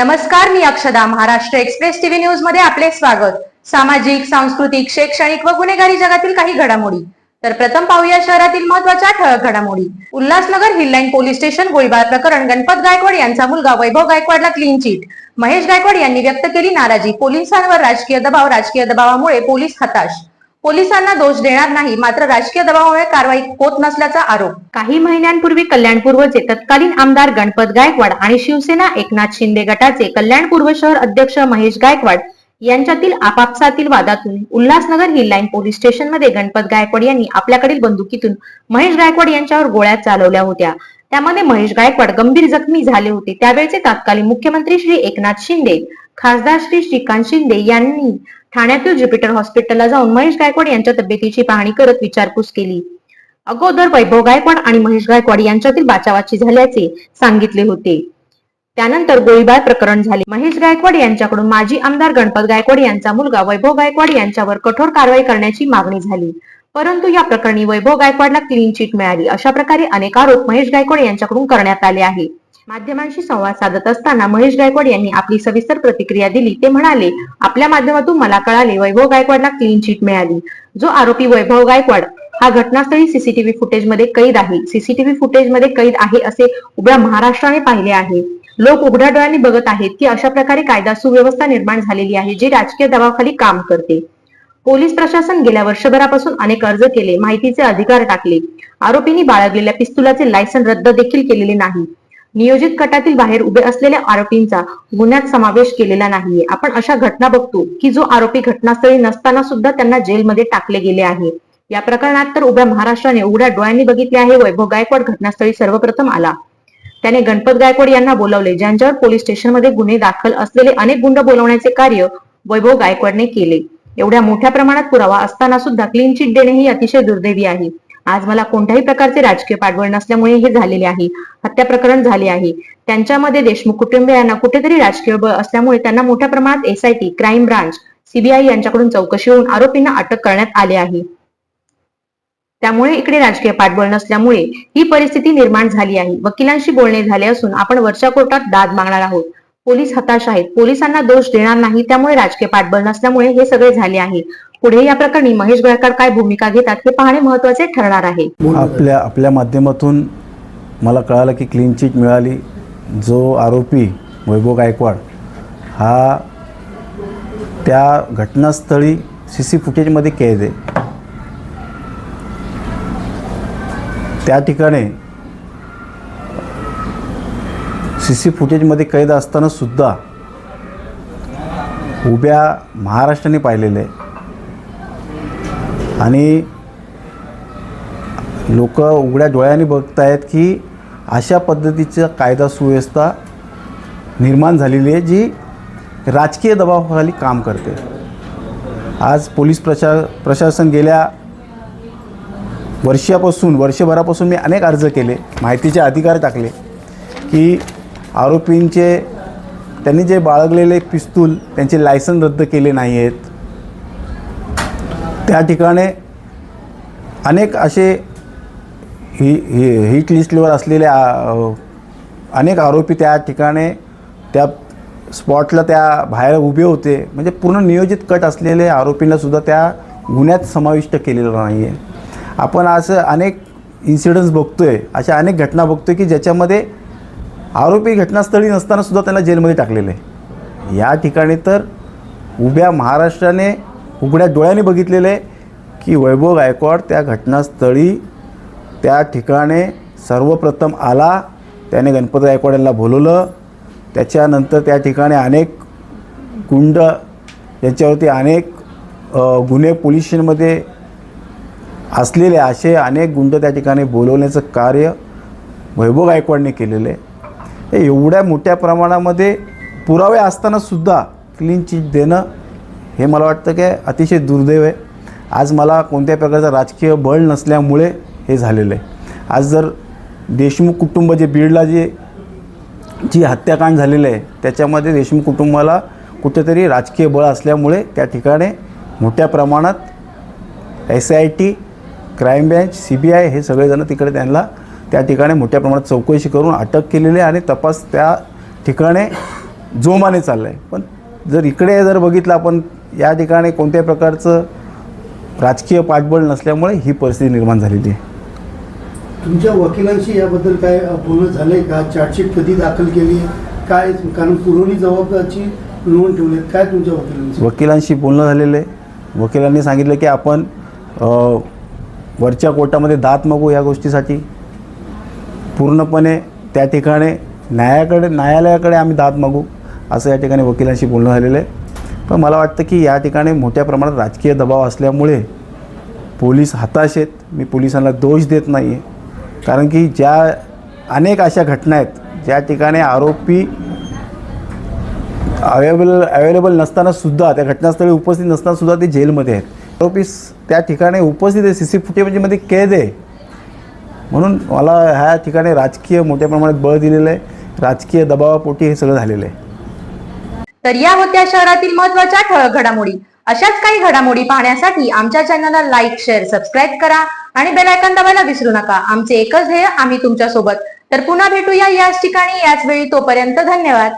नमस्कार मी अक्षदा. Maharashtra express TV न्यूजमध्ये आपले स्वागत. सामाजिक सांस्कृतिक शैक्षणिक व गुन्हेगारी जगातील काही घडामोडी. तर प्रथम पाहूया शहरातील महत्त्वाच्या ठळक घडामोडी. उल्हासनगर हिललाईन पोलीस स्टेशन गोळीबार प्रकरण गणपत गायकवाड यांचा मुलगा वैभव गायकवाडला क्लीन चिट महेश गायकवाड यांनी व्यक्त केली नाराजी. पोलिसांवर राजकीय दबाव राजकीय दबावामुळे पोलीस हताश. पोलिसांना दोष देणार नाही मात्र राजकीय दबावामुळे कारवाई होत नसल्याचा आरोप. काही महिन्यांपूर्वी कल्याणपूर्वचे तत्कालीन आमदार गणपत गायकवाड आणि शिवसेना एकनाथ शिंदे गटाचे कल्याणपूर्व शहर अध्यक्ष महेश गायकवाड यांच्यातील आपापसातील वादातून उल्हासनगर हिल लाईन पोलीस स्टेशनमध्ये गणपत गायकवाड यांनी आपल्याकडील बंदुकीतून महेश गायकवाड यांच्यावर गोळ्या चालवल्या होत्या. त्यामध्ये महेश गायकवाड गंभीर जखमी झाले होते. त्यावेळचे तत्कालीन मुख्यमंत्री श्री एकनाथ शिंदे खासदार श्री श्रीकांत शिंदे यांनी ठाण्यातील ज्युपिटर हॉस्पिटलला जाऊन महेश गायकवाड यांच्या तब्येतीची पाहणी करत विचारपूस केली. अगोदर वैभव गायकवाड आणि महेश गायकवाड यांच्यातील बाचावाची झाल्याचे सांगितले होते. त्यानंतर गोळीबार प्रकरण झाले. महेश गायकवाड यांच्याकडून माजी आमदार गणपत गायकवाड यांचा मुलगा वैभव गायकवाड यांच्यावर कठोर कारवाई करण्याची मागणी झाली. परंतु या प्रकरणी वैभव गायकवाडला क्लीन चिट मिळाली. अशा प्रकारे अनेक आरोप महेश गायकवाड यांच्याकडून करण्यात आले आहे माध्यमांशी संवाद साधत असताना महेश गायकवाड यांनी आपली सविस्तर प्रतिक्रिया दिली. ते म्हणाले आपल्या माध्यमातून मला कळाले वैभव गायकवाडला क्लीन चिट मिळाली. जो आरोपी वैभव गायकवाड हा घटनास्थळी सीसीटीव्ही फुटेजमध्ये कैद आहे. सीसीटीव्ही फुटेजमध्ये कैद आहे असे उभ्या महाराष्ट्राने पाहिले आहे. लोक उघड्या डोळ्यांनी बघत आहेत की अशा प्रकारे कायदा सुव्यवस्था निर्माण झालेली आहे जी राजकीय दबावाखाली काम करते. पोलीस प्रशासन गेल्या वर्षभरापासून अनेक अर्ज केले माहितीचे अधिकार टाकले. आरोपींनी बाळगलेल्या पिस्तुलाचे लायसन रद्द देखील केलेले नाही. नियोजित गटातील बाहेर उभे असलेल्या आरोपींचा गुन्ह्यात समावेश केलेला नाहीये. आपण अशा घटना बघतो की जो आरोपी घटनास्थळी नसताना सुद्धा त्यांना जेलमध्ये टाकले गेले आहे. या प्रकरणात तर उभ्या महाराष्ट्राने उघड्या डोळ्यांनी बघितले आहे वैभव गायकवाड घटनास्थळी सर्वप्रथम आला. त्याने गणपत गायकवाड यांना बोलावले ज्यांच्यावर पोलीस स्टेशनमध्ये गुन्हे दाखल असलेले अनेक गुंड बोलवण्याचे कार्य वैभव गायकवाडने केले. एवढ्या मोठ्या प्रमाणात पुरावा असताना सुद्धा क्लीन चिट देणे ही अतिशय दुर्दैवी आहे. आज मला कोणत्याही प्रकारचे राजकीय पाठबळ नसल्यामुळे हे झालेले आहे. हत्या प्रकरण झाले आहे. त्यांच्यामध्ये देशमुख कुटुंबियांना कुठेतरी राजकीय बळ असल्यामुळे त्यांना मोठ्या प्रमाणात एसआयटी क्राईम ब्रांच सीबीआय यांच्याकडून चौकशी होऊन आरोपींना अटक करण्यात आले आहे. त्यामुळे इकडे राजकीय पाठबळ नसल्यामुळे ही परिस्थिती निर्माण झाली आहे. वकिलांशी बोलणे झाले असून आपण वरच्या कोर्टात दाद मागणार आहोत. पोलीस हताश आहेत. पोलिसांना दोष देणार नाही त्यामुळे राजकीय पाठबळ नसल्यामुळे हे सगळे झाले आहे. पुढे या प्रकरणी महेश गळकर काय भूमिका घेतात हे पाहणे महत्त्वाचे ठरणार आहे. आपल्या आपल्या माध्यमातून मला कळालं की क्लीन चिट मिळाली. जो आरोपी वैभव गायकवाड हा त्या घटनास्थळी सी सी फुटेजमध्ये कैद आहे. त्या ठिकाणी सी सी फुटेजमध्ये कैद असताना सुद्धा उभ्या महाराष्ट्राने पाहिलेलं. आहे आणि लोक उघड्या डोळ्याने बघतायत की अशा पद्धतीचं कायदा सुव्यवस्था निर्माण झालेली आहे जी राजकीय दबावाखाली काम करते. आज पोलीस प्रशा प्रशासन गेल्या वर्षापासून वर्षभरापासून मी अनेक अर्ज केले माहितीचे अधिकार टाकले की आरोपींचे त्यांनी जे बाळगलेले पिस्तूल त्यांचे लायसन रद्द केले नाही आहेत त्या ठिकाणी अनेक असे ही ही हिट लिस्टवर असलेले अनेक आरोपी त्या ठिकाणी त्या स्पॉटला त्या बाहेर उभे होते. म्हणजे पूर्ण नियोजित कट असलेले आरोपींनासुद्धा त्या गुन्ह्यात समाविष्ट केलेलं नाही आहे आपण असं अनेक इन्सिडन्स बघतो आहे अशा अनेक घटना बघतो आहे की ज्याच्यामध्ये आरोपी घटनास्थळी नसताना सुद्धा त्यांना जेलमध्ये टाकलेलं आहे. या ठिकाणी तर उभ्या महाराष्ट्राने उघड्या डोळ्यांनी बघितलेलं आहे की वैभव गायकवाड त्या घटनास्थळी त्या ठिकाणी सर्वप्रथम आला त्याने गणपत गायकवाड यांना बोलवलं. त्याच्यानंतर त्या ठिकाणी अनेक गुंड यांच्यावरती अनेक गुन्हे पोलिशनमध्ये असलेले असे अनेक गुंड त्या ठिकाणी बोलवण्याचं कार्य वैभव गायकवाडने केलेलं आहे. एवढ्या मोठ्या प्रमाणामध्ये पुरावे असतानासुद्धा क्लीन चिट देणं हे मला वाटतं की अतिशय दुर्दैव आहे. आज मला कोणत्या प्रकारचं राजकीय बळ नसल्यामुळे हे झालेलं आहे. आज जर देशमुख कुटुंब जे बीडला जे जी हत्याकांड झालेलं आहे त्याच्यामध्ये देशमुख कुटुंबाला कुठेतरी राजकीय बळ असल्यामुळे त्या ठिकाणी मोठ्या प्रमाणात S I T crime branch C B I हे सगळेजण तिकडे त्यांना त्या ठिकाणी मोठ्या प्रमाणात चौकशी करून अटक केलेली आहे आणि तपास त्या ठिकाणी जोमाने चाललं आहे पण जर इकडे जर बघितलं आपण या ठिकाणी कोणत्याही प्रकारचं राजकीय पाठबळ नसल्यामुळे ही परिस्थिती निर्माण झालेली आहे. तुमच्या वकिलांशी याबद्दल काय बोलणं झालंय का? चार्जशीट कधी दाखल केली? काय? कारण पुरवणी जबाबदारची नोंद ठेवली काय तुमच्या वकिलांची वकिलांशी बोलणं झालेलं आहे. वकिलांनी सांगितलं की आपण वरच्या कोर्टामध्ये दात मागू या गोष्टीसाठी. पूर्णपणे त्या ठिकाणी न्यायाकडे न्यायालयाकडे आम्ही दाद मागू असं या ठिकाणी वकिलांशी बोलणं झालेलं आहे. पण मला वाटतं की या ठिकाणी मोठ्या प्रमाणात राजकीय दबाव असल्यामुळे पोलीस हताश आहेत. मी पोलिसांना दोष देत नाही आहे कारण की ज्या अनेक अशा घटना आहेत ज्या ठिकाणी आरोपी अवेलेबल अवेलेबल नसतानासुद्धा त्या घटनास्थळी उपस्थित नसतानासुद्धा ते जेलमध्ये आहेत. आरोपी त्या ठिकाणी उपस्थित आहे. सी सी फुटेजमध्ये कैद आहे. म्हणून मला ह्या ठिकाणी राजकीय मोठ्या प्रमाणात बळ दिलेलं आहे. राजकीय दबावापोटी हे सगळं झालेलं आहे. तर या होत्या शहरातील महत्त्वाच्या ठळक घडामोडी. अशाच काही घडामोडी पाहण्यासाठी आमच्या चॅनलला लाईक शेअर सबस्क्राईब करा आणि बेल आयकॉन दाबायला विसरू नका. आमचे एकच ध्येय आम्ही तुमच्यासोबत तर पुन्हा भेटूया याच ठिकाणी याच वेळी तोपर्यंत धन्यवाद.